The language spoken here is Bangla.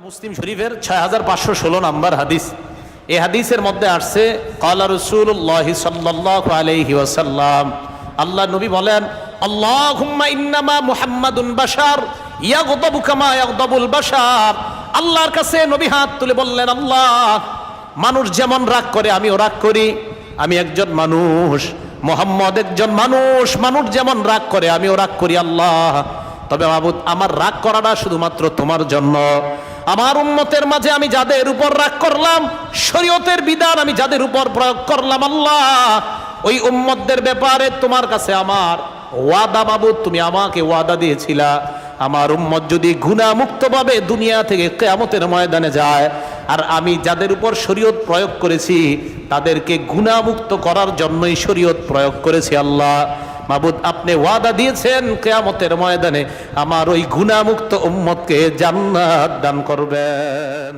মুসলিম শরীফের ছয় হাজার পাঁচশো ষোলো নম্বর হাদিস। এই হাদিসের মধ্যে আসছে, কলা রসুল্লাহ সাল্লাহ আলহি আল্লাহ নবী বলেন আল্লাহ ইন্নামা আল্লাহর কাছে নবী হাত তুলে বললেন, আল্লাহ, মানুষ যেমন রাগ করে আমিও রাগ করি। আমি একজন মানুষ, মোহাম্মদ একজন মানুষ মানুষ যেমন রাগ করে আমিও রাগ করি, আল্লাহ। তবে মাবুদ, আমার রাগ করাটা শুধুমাত্র তোমার জন্য। আমার উন্মতের মাঝে আমি যাদের উপর রাগ করলাম, শরীয়তের বিধান আমি যাদের উপর প্রয়োগ করলাম, আল্লাহ, ওই উম্মতদের ব্যাপারে তোমার কাছে আমার ওয়াদা মাবুদ তুমি আমাকে ওয়াদা দিয়েছিলা। আমার উম্মত যদি গুণামুক্ত ভাবে দুনিয়া থেকে কেয়ামতের ময়দানে যায়, আর আমি যাদের উপর শরীয়ত প্রয়োগ করেছি, তাদেরকে গুণামুক্ত করার জন্যই শরীয়ত প্রয়োগ করেছি, আল্লাহ। মাবুদ আপনি ওয়াদা দিয়েছেন কেয়ামতের ময়দানে আমার ওই গুণামুক্ত উম্মতকে জান্নাত দান করবেন।